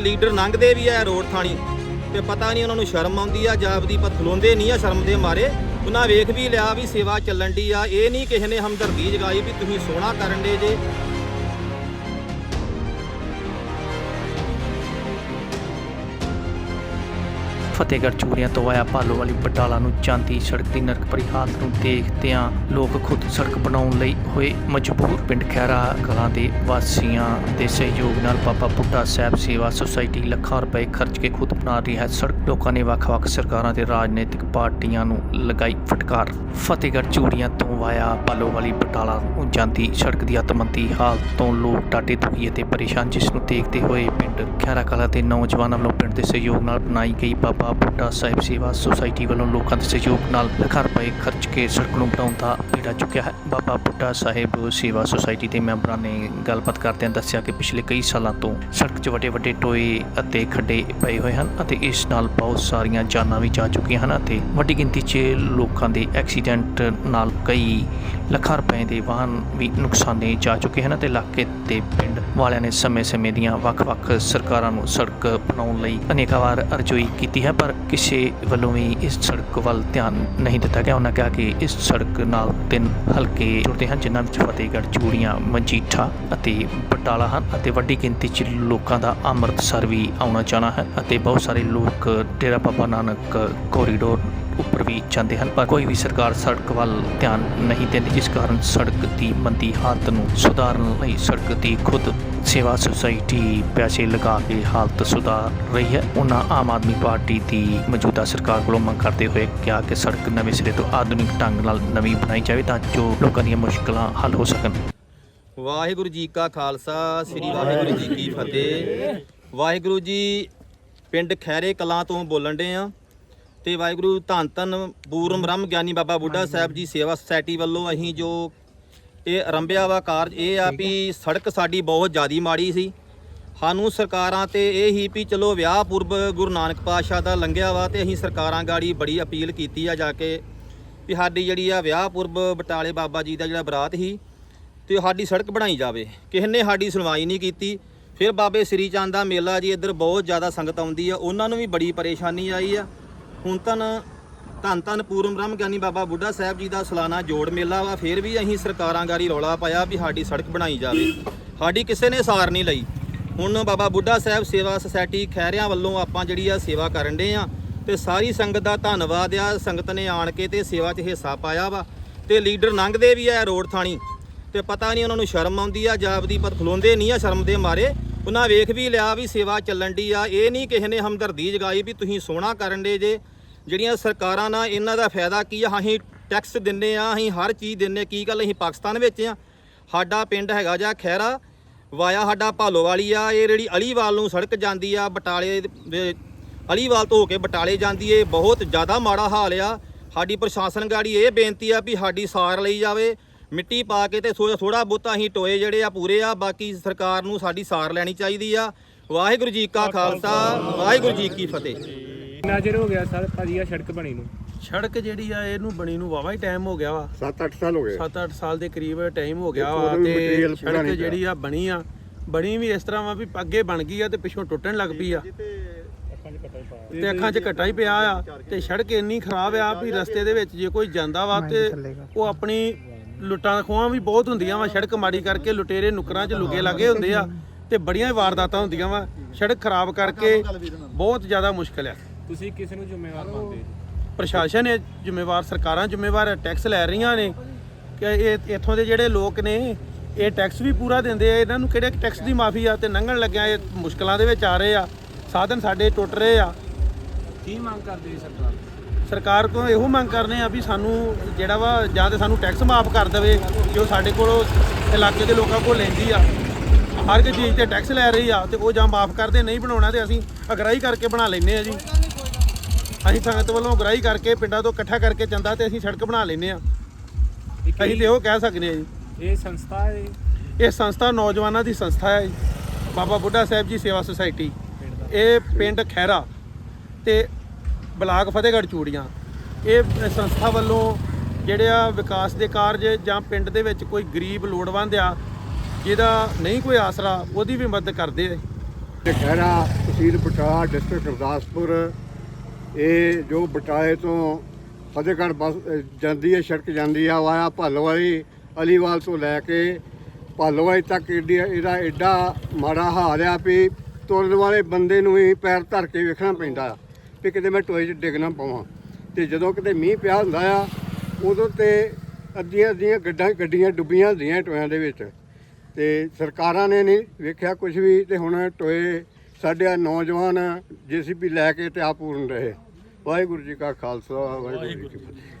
Leader ਲੰਘਦੇ ਵੀ ਆ road ਥਾਣੀ ਤੇ ਪਤਾ ਨਹੀਂ ਉਹਨਾਂ ਨੂੰ ਸ਼ਰਮ ਆਉਂਦੀ ਆ ਜਾਪਦੀ ਪਰ ਖਲੋਂਦੇ ਨਹੀਂ ਆ ਸ਼ਰਮ ਦੇ ਮਾਰੇ। ਉਹਨਾਂ ਵੇਖ ਵੀ ਲਿਆ ਵੀ ਸੇਵਾ ਚੱਲਣ ਦੀ ਆ। ਇਹ ਨਹੀਂ ਕਿਸੇ ਨੇ ਹਮਦਰਦੀ ਜਗਾਈ ਵੀ ਤੁਸੀਂ ਸੋਹਣਾ ਕਰਨ ਦੇ ਜੇ। ਫਤਿਹਗੜ੍ਹ ਚੂੜੀਆਂ ਤੋਂ ਆਇਆ ਭਾਲੋ ਵਾਲੀ ਬਟਾਲਾ ਨੂੰ ਜਾਂਦੀ ਸੜਕ ਦੀ ਨਰਕ ਭਰੀ ਹਾਲਤ ਨੂੰ ਦੇਖਦਿਆਂ ਲੋਕ ਖੁਦ ਸੜਕ ਬਣਾਉਣ ਲਈ ਹੋਏ ਮਜਬੂਰ। ਪਿੰਡ ਖੈਰਾ ਕਲਾਂ ਦੇ ਵਾਸੀਆਂ ਦੇ ਸਹਿਯੋਗ ਨਾਲ ਬਾਬਾ ਬੁੱਢਾ ਸਾਹਿਬ ਸੇਵਾ ਸੁਸਾਇਟੀ ਲੱਖਾਂ ਰੁਪਏ ਖਰਚ ਕੇ ਖੁਦ ਬਣਾ ਰਹੀ ਹੈ ਸੜਕ। ਲੋਕਾਂ ਨੇ ਵੱਖ-ਵੱਖ ਸਰਕਾਰਾਂ ਤੇ ਰਾਜਨੀਤਿਕ ਪਾਰਟੀਆਂ ਨੂੰ ਲਗਾਈ ਫਟਕਾਰ। ਫਤਿਹਗੜ੍ਹ ਚੂੜੀਆਂ ਤੋਂ ਆਇਆ ਭਾਲੋ ਵਾਲੀ ਬਟਾਲਾ ਨੂੰ ਜਾਂਦੀ ਸੜਕ ਦੀ ਅਤਮੰਦੀ ਹਾਲਤ ਤੋਂ ਲੋਕ ਡਾਟੇ ਦੁਖੀ ਅਤੇ ਪਰੇਸ਼ਾਨ, ਜਿਸ ਨੂੰ ਦੇਖਦੇ ਹੋਏ ਪਿੰਡ ਖੈਰਾ ਕਲਾਂ ਦੇ ਨੌਜਵਾਨਾਂ ਵੱਲੋਂ ਪਿੰਡ ਦੇ ਸਹਿਯੋਗ ਨਾਲ ਬਣਾਈ ਗਈ ਬਾਬਾ ਬਾਬਾ ਬੁੱਢਾ ਸਾਹਿਬ ਸੇਵਾ ਸੁਸਾਇਟੀ ਵੱਲੋਂ ਲੋਕਾਂ ਦੇ ਸਹਿਯੋਗ ਨਾਲ ਲੱਖਾਂ ਰੁਪਏ ਖਰਚ ਕੇ ਸੜਕ ਨੂੰ ਬਣਾਉਣ ਦਾ ਬੀੜਾ ਚੁੱਕਿਆ ਹੈ। ਬਾਬਾ ਬੁੱਢਾ ਸਾਹਿਬ ਸੇਵਾ ਸੁਸਾਇਟੀ ਦੇ ਮੈਂਬਰਾਂ ਨੇ ਗੱਲਬਾਤ ਕਰਦਿਆਂ ਦੱਸਿਆ ਕਿ ਪਿਛਲੇ ਕਈ ਸਾਲਾਂ ਤੋਂ ਸੜਕ 'ਚ ਵੱਡੇ ਵੱਡੇ ਟੋਏ ਅਤੇ ਖੱਡੇ ਪਏ ਹੋਏ ਹਨ ਅਤੇ ਇਸ ਨਾਲ ਬਹੁਤ ਸਾਰੀਆਂ ਜਾਨਾਂ ਵੀ ਜਾ ਚੁੱਕੀਆਂ ਹਨ ਅਤੇ ਵੱਡੀ ਗਿਣਤੀ 'ਚ ਲੋਕਾਂ ਦੇ ਐਕਸੀਡੈਂਟ ਨਾਲ ਕਈ ਲੱਖਾਂ ਰੁਪਏ ਦੇ ਵਾਹਨ ਵੀ ਨੁਕਸਾਨੇ ਜਾ ਚੁੱਕੇ ਹਨ ਅਤੇ ਇਲਾਕੇ ਤੇ ਪਿੰਡ ਵਾਲਿਆਂ ਨੇ ਸਮੇਂ-ਸਮੇਂ ਦੀਆਂ ਵੱਖ-ਵੱਖ ਸਰਕਾਰਾਂ ਨੂੰ ਸੜਕ ਬਣਾਉਣ ਲਈ ਅਨੇਕਾਂ ਵਾਰ ਅਰਜ਼ੋਈ ਕੀਤੀ ਹੈ। ਪਰ ਕਿਸੇ ਵੱਲੋਂ ਵੀ ਇਸ ਸੜਕ ਵੱਲ ਧਿਆਨ ਨਹੀਂ ਦਿੱਤਾ ਗਿਆ। ਉਹਨਾਂ ਕਿਹਾ ਕਿ ਇਸ ਸੜਕ ਨਾਲ ਤਿੰਨ ਹਲਕੇ ਜੁੜਦੇ ਹਨ, ਜਿਨ੍ਹਾਂ ਵਿੱਚ ਫਤਿਹਗੜ੍ਹ, ਚੂੜੀਆਂ, ਮਜੀਠਾ ਅਤੇ ਬਟਾਲਾ ਹਨ ਅਤੇ ਵੱਡੀ ਗਿਣਤੀ 'ਚ ਲੋਕਾਂ ਦਾ ਅੰਮ੍ਰਿਤਸਰ ਵੀ ਆਉਣਾ ਜਾਣਾ ਹੈ ਅਤੇ ਬਹੁਤ ਸਾਰੇ ਲੋਕ ਡੇਰਾ ਬਾਬਾ ਨਾਨਕ ਕੋਰੀਡੋਰ ਉੱਪਰ ਵੀ ਜਾਂਦੇ ਹਨ। ਪਰ ਕੋਈ ਵੀ ਸਰਕਾਰ ਸੜਕ ਵੱਲ ਧਿਆਨ ਨਹੀਂ ਦਿੰਦੀ, ਜਿਸ ਕਾਰਨ ਸੜਕ ਦੀ ਮੰਦੀ ਹਾਲਤ ਨੂੰ ਸੁਧਾਰਨ ਲਈ ਸੜਕ ਦੀ ਖੁਦ ਸੇਵਾ ਸੁਸਾਇਟੀ ਪੈਸੇ ਲਗਾ ਕੇ ਹਾਲਤ ਸੁਧਾਰ ਰਹੀ ਹੈ। ਉਹਨਾਂ ਆਮ ਆਦਮੀ ਪਾਰਟੀ ਦੀ ਮੌਜੂਦਾ ਸਰਕਾਰ ਕੋਲੋਂ ਮੰਗ ਕਰਦੇ ਹੋਏ ਕਿਹਾ ਕਿ ਸੜਕ ਨਵੇਂ ਸਿਰੇ ਤੋਂ ਆਧੁਨਿਕ ਢੰਗ ਨਾਲ ਨਵੀਂ ਬਣਾਈ ਜਾਵੇ ਤਾਂ ਜੋ ਲੋਕਾਂ ਦੀਆਂ ਮੁਸ਼ਕਲਾਂ ਹੱਲ ਹੋ ਸਕਣ। ਵਾਹਿਗੁਰੂ ਜੀ ਕਾ ਖਾਲਸਾ, ਸ੍ਰੀ ਵਾਹਿਗੁਰੂ ਜੀ ਕੀ ਫਤਿਹ। ਵਾਹਿਗੁਰੂ ਜੀ, ਪਿੰਡ ਖੈਰੇ ਕਲਾਂ ਤੋਂ ਬੋਲਣ ਦੇ ਆ ਤੇ ਵਾਹਿਗੁਰੂ ਧੰਨ ਧੰਨ ਪੂਰਨ ਬ੍ਰਹਮ ਗਿਆਨੀ ਬਾਬਾ ਬੁੱਢਾ ਸਾਹਿਬ ਜੀ ਸੇਵਾ ਸੁਸਾਇਟੀ ਵੱਲੋਂ ਅਸੀਂ ਜੋ ਇਹ ਆਰੰਭਿਆ ਵਾ ਕਾਰਜ ਇਹ ਆ ਵੀ ਸੜਕ ਸਾਡੀ ਬਹੁਤ ਜ਼ਿਆਦੀ ਮਾੜੀ ਸੀ। ਸਾਨੂੰ ਸਰਕਾਰਾਂ ਤੇ ਇਹ ਹੀ ਵੀ ਚਲੋ ਵਿਆਹ ਪੁਰਬ ਗੁਰੂ ਨਾਨਕ ਪਾਤਸ਼ਾਹ ਦਾ ਲੰਘਿਆ ਵਾ ਤੇ ਅਸੀਂ ਸਰਕਾਰਾਂ ਗਾੜੀ ਬੜੀ ਅਪੀਲ ਕੀਤੀ ਆ ਜਾ ਕੇ ਵੀ ਸਾਡੀ ਜਿਹੜੀ ਆ ਵਿਆਹ ਪੁਰਬ ਬਟਾਲੇ ਬਾਬਾ ਜੀ ਦਾ ਜਿਹੜਾ ਬਰਾਤ ਸੀ ਤੇ ਸਾਡੀ ਸੜਕ ਬਣਾਈ ਜਾਵੇ। ਕਿਸੇ ਨੇ ਸਾਡੀ ਸੁਣਵਾਈ ਨਹੀਂ ਕੀਤੀ। ਫਿਰ ਬਾਬੇ ਸ੍ਰੀ ਚੰਦ ਦਾ ਮੇਲਾ ਜੀ ਇੱਧਰ ਬਹੁਤ ਜ਼ਿਆਦਾ ਸੰਗਤ ਆਉਂਦੀ ਆ। ਉਹਨਾਂ ਨੂੰ ਵੀ ਬੜੀ ਪਰੇਸ਼ਾਨੀ ਆਈ ਆ। ਹੁਣ ਤਾਂ ਧੰਨ ਧੰਨ ਪੂਰਨ ਬ੍ਰਹਮ ਗਿਆਨੀ ਬਾਬਾ ਬੁੱਢਾ ਸਾਹਿਬ ਜੀ ਦਾ ਸਾਲਾਨਾ ਜੋੜ ਮੇਲਾ ਵਾ, ਫਿਰ ਵੀ ਅਸੀਂ ਸਰਕਾਰਾਂ ਗਾਰੀ ਰੌਲਾ ਪਾਇਆ ਵੀ ਸਾਡੀ ਸੜਕ ਬਣਾਈ ਜਾਵੇ। ਸਾਡੀ ਕਿਸੇ ਨੇ ਸਾਰ ਨਹੀਂ ਲਈ। ਹੁਣ ਬਾਬਾ ਬੁੱਢਾ ਸਾਹਿਬ ਸੇਵਾ ਸੁਸਾਇਟੀ ਖੈਰਿਆਂ ਵੱਲੋਂ ਆਪਾਂ ਜਿਹੜੀ ਆ ਸੇਵਾ ਕਰਨ ਦੇ ਆ ਤੇ ਸਾਰੀ ਸੰਗਤ ਦਾ ਧੰਨਵਾਦ ਆ, ਸੰਗਤ ਨੇ ਆਣ ਕੇ ਤੇ ਸੇਵਾ 'ਚ ਹਿੱਸਾ ਪਾਇਆ ਵਾ ਤੇ ਲੀਡਰ ਲੰਘਦੇ ਵੀ ਆ ਰੋਡ ਥਾਣੀ। ਤੇ ਪਤਾ ਨਹੀਂ ਉਹਨਾਂ ਨੂੰ ਸ਼ਰਮ ਆਉਂਦੀ ਆ ਜਾਪਦੀ ਪਰ ਖਲੋਂਦੇ ਨਹੀਂ ਆ ਸ਼ਰਮ ਦੇ ਮਾਰੇ। ਉਹਨਾਂ ਵੇਖ ਵੀ ਲਿਆ ਵੀ ਸੇਵਾ ਚੱਲਣ ਦੀ ਆ। ਇਹ ਨਹੀਂ ਕਿਸੇ ਨੇ ਹਮਦਰਦੀ ਜਗਾਈ ਵੀ ਤੁਸੀਂ ਸੋਹਣਾ ਕਰਨ ਦੇ ਜੇ। ਜਿਹੜੀਆਂ ਸਰਕਾਰਾਂ ਨਾਲ ਇਹਨਾਂ ਦਾ ਫਾਇਦਾ ਕੀ ਆ, ਅਸੀਂ ਟੈਕਸ ਦਿੰਨੇ ਆ, ਅਸੀਂ ਹਰ ਚੀਜ਼ ਦਿੰਨੇ ਕੀ ਗੱਲ ਅਸੀਂ ਪਾਕਿਸਤਾਨ ਵਿੱਚ ਆ। ਸਾਡਾ ਪਿੰਡ ਹੈਗਾ ਜਾਂ ਖੈਰਾ ਵਾਇਆ ਸਾਡਾ ਭਾਲੋਵਾਲੀ ਆ, ਇਹ ਜਿਹੜੀ ਅਲੀਵਾਲ ਨੂੰ ਸੜਕ ਜਾਂਦੀ ਆ, ਬਟਾਲੇ ਅਲੀਵਾਲ ਤੋਂ ਹੋ ਕੇ ਬਟਾਲੇ ਜਾਂਦੀ ਏ, ਬਹੁਤ ਜ਼ਿਆਦਾ ਮਾੜਾ ਹਾਲ ਆ। ਸਾਡੀ ਪ੍ਰਸ਼ਾਸਨ ਗਾੜੀ ਇਹ ਬੇਨਤੀ ਆ ਵੀ ਸਾਡੀ ਸਾਰ ਲਈ ਜਾਵੇ, ਮਿੱਟੀ ਪਾ ਕੇ ਤੇ ਥੋੜਾ ਬਹੁਤਾ ਅਸੀਂ ਟੋਏ ਜਿਹੜੇ ਆ ਪੂਰੇ ਆ, ਬਾਕੀ ਸਰਕਾਰ ਨੂੰ ਸਾਡੀ ਸਾਰ ਲੈਣੀ ਚਾਹੀਦੀ ਆ। ਵਾਹਿਗੁਰੂ ਜੀ ਕਾ ਖਾਲਸਾ, ਵਾਹਿਗੁਰੂ ਜੀ ਕੀ ਫਤਿਹ। ਕਿੰਨਾ ਚਿਰ ਹੋ ਗਿਆ ਸਰ ਭਾਜੀ ਆ ਸੜਕ ਬਣੀ ਨੂੰ? ਸੜਕ ਜਿਹੜੀ ਆ ਇਹਨੂੰ ਬਣੀ ਨੂੰ ਵਾਵਾ ਹੀ ਟਾਈਮ ਹੋ ਗਿਆ ਵਾ। 7-8 ਸਾਲ ਹੋ ਗਏ। 7-8 ਸਾਲ ਦੇ ਕਰੀਬ ਟਾਈਮ ਹੋ ਗਿਆ ਵਾ ਤੇ ਸੜਕ। ਜਿਹੜੀ ਆ ਬਣੀ ਆ। ਬਣੀ ਵੀ ਇਸ ਤਰ੍ਹਾਂ ਵਾ ਵੀ ਅੱਗੇ ਬਣ ਗਈ ਆ ਤੇ ਪਿੱਛੋਂ ਟੁੱਟਣ ਲੱਗ ਪਈ ਆ। ਤੇ ਅੱਖਾਂ 'ਚ ਘਟਾ ਹੀ ਪਿਆ ਆ ਤੇ ਸੜਕ ਇੰਨੀ ਖਰਾਬ ਆ ਵੀ ਰਸਤੇ ਦੇ ਵਿੱਚ ਜੇ ਕੋਈ ਜਾਂਦਾ ਵਾ ਤੇ ਉਹ ਆਪਣੀ ਲੁੱਟਾਂ ਖੋਹਾਂ ਵੀ ਬਹੁਤ ਹੁੰਦੀਆਂ ਵਾ। ਸੜਕ ਮਾੜੀ ਕਰਕੇ ਲੁਟੇਰੇ ਨੁਕਰਾਂ 'ਚ ਲੁਕੇ ਲੱਗੇ ਹੁੰਦੇ ਆ ਤੇ ਬੜੀਆਂ ਹੀ ਵਾਰਦਾਤਾਂ ਹੁੰਦੀਆਂ ਵਾ। ਸੜਕ ਖਰਾਬ ਕਰਕੇ ਬਹੁਤ ਜ਼ਿਆਦਾ ਮੁਸ਼ਕਲ ਆ। ਤੁਸੀਂ ਕਿਸ ਨੂੰ ਜ਼ਿੰਮੇਵਾਰ ਮੰਨਦੇ ਪ੍ਰਸ਼ਾਸਨ ਹੈ ਜ਼ਿੰਮੇਵਾਰ ਸਰਕਾਰਾਂ ਜ਼ਿੰਮੇਵਾਰ ਹੈ, ਟੈਕਸ ਲੈ ਰਹੀਆਂ ਨੇ। ਕਿ ਇਹ ਇੱਥੋਂ ਦੇ ਜਿਹੜੇ ਲੋਕ ਨੇ ਇਹ ਟੈਕਸ ਵੀ ਪੂਰਾ ਦਿੰਦੇ ਆ। ਇਹਨਾਂ ਨੂੰ ਕਿਹੜੇ ਟੈਕਸ ਦੀ ਮਾਫੀ ਆ ਤੇ ਲੰਘਣ ਲੱਗਿਆ ਇਹ ਮੁਸ਼ਕਲਾਂ ਦੇ ਵਿੱਚ ਆ ਰਹੇ ਆ। ਸਾਧਨ ਸਾਡੇ ਟੁੱਟ ਰਹੇ ਆ। ਕੀ ਮੰਗ ਕਰਦੇ ਸਰਕਾਰ? ਸਰਕਾਰ ਕੋਲ ਇਹੋ ਮੰਗ ਕਰਨੇ ਆ ਵੀ ਸਾਨੂੰ ਜਿਹੜਾ ਵਾ ਜਾਂ ਤੇ ਸਾਨੂੰ ਟੈਕਸ ਮਾਫ ਕਰ ਦੇਵੇ ਜੋ ਸਾਡੇ ਕੋਲੋਂ ਇਲਾਕੇ ਦੇ ਲੋਕਾਂ ਕੋਲ ਲੈਂਦੀ ਆ। ਹਰ ਇੱਕ ਚੀਜ਼ ਤੇ ਟੈਕਸ ਲੈ ਰਹੀ ਆ ਤੇ ਉਹ ਜਾਂ ਮਾਫ ਕਰਦੇ ਨਹੀਂ ਬਣਾਉਣਾ ਤੇ ਅਸੀਂ ਅਗਰਾਈ ਕਰਕੇ ਬਣਾ ਲੈਨੇ ਆ ਜੀ। ਅਸੀਂ ਸੰਗਤ ਵੱਲੋਂ ਅਗਰਾਈ ਕਰਕੇ ਪਿੰਡਾਂ ਤੋਂ ਇਕੱਠਾ ਕਰਕੇ ਚੰਦਾ ਤੇ ਅਸੀਂ ਸੜਕ ਬਣਾ ਲੈਨੇ ਆ ਅਸੀਂ ਤੇ ਉਹ ਕਹਿ ਸਕਦੇ ਆ ਜੀ। ਇਹ ਸੰਸਥਾ ਹੈ ਇਹ ਸੰਸਥਾ ਨੌਜਵਾਨਾਂ ਦੀ ਸੰਸਥਾ ਹੈ ਜੀ। ਬਾਬਾ ਬੁੱਢਾ ਸਾਹਿਬ ਜੀ ਸੇਵਾ ਸੁਸਾਇਟੀ। ਇਹ ਪਿੰਡ ਖੈਰਾ ਤੇ ਬਲਾਕ ਫਤਿਹਗੜ੍ਹ ਚੂੜੀਆਂ। ਇਹ ਸੰਸਥਾ ਵੱਲੋਂ ਜਿਹੜੇ ਆ ਵਿਕਾਸ ਦੇ ਕਾਰਜ ਜਾਂ ਪਿੰਡ ਦੇ ਵਿੱਚ ਕੋਈ ਗਰੀਬ ਲੋੜਵੰਦ ਆ ਜਿਹਦਾ ਨਹੀਂ ਕੋਈ ਆਸਰਾ ਉਹਦੀ ਵੀ ਮਦਦ ਕਰਦੇ ਆ ਤੇ ਖਹਿਰਾ ਤਹਿਸੀਲ ਬਟਾਲਾ ਡਿਸਟ੍ਰਿਕਟ ਗੁਰਦਾਸਪੁਰ। ਇਹ ਜੋ ਬਟਾਲੇ ਤੋਂ ਫਤਿਹਗੜ੍ਹ ਬੱਸ ਜਾਂਦੀ ਹੈ, ਸੜਕ ਜਾਂਦੀ ਆ ਵਾਇਆ ਭਾਲੋਵਾਲੀ ਅਲੀਵਾਲ ਤੋਂ ਲੈ ਕੇ ਭਾਲੋਵਾਲੀ ਤੱਕ ਏਡੀ ਇਹਦਾ ਐਡਾ ਮਾੜਾ ਹਾਲ ਆ ਵੀ ਤੁਰਨ ਵਾਲੇ ਬੰਦੇ ਨੂੰ ਹੀ ਪੈਰ ਧਰ ਕੇ ਵੇਖਣਾ ਪੈਂਦਾ ਆ ਵੀ ਕਿਤੇ ਮੈਂ ਟੋਏ 'ਚ ਡਿੱਗ ਨਾ ਪਵਾਂ। ਤੇ ਜਦੋਂ ਕਿਤੇ ਮੀਂਹ ਪਿਆ ਹੁੰਦਾ ਆ, ਉਦੋਂ ਤੇ ਅੱਧੀਆਂ ਅੱਧੀਆਂ ਗੱਡਾਂ ਗੱਡੀਆਂ ਡੁੱਬੀਆਂ ਹੁੰਦੀਆਂ ਟੋਇਆਂ ਦੇ ਵਿੱਚ। ਤੇ ਸਰਕਾਰਾਂ ਨੇ ਨਹੀਂ ਵੇਖਿਆ ਕੁਝ ਵੀ, ਤੇ ਹੁਣ ਟੋਏ ਸਾਡੇ ਆ ਨੌਜਵਾਨ ਜੀਸੀਪੀ ਲੈ ਕੇ ਤੇ ਆ ਪੂਰਨ ਰਹੇ। ਵਾਹਿਗੁਰੂ ਜੀ ਕਾ ਖਾਲਸਾ, ਵਾਹਿਗੁਰੂ ਜੀ ਕੀ ਫਤਿਹ।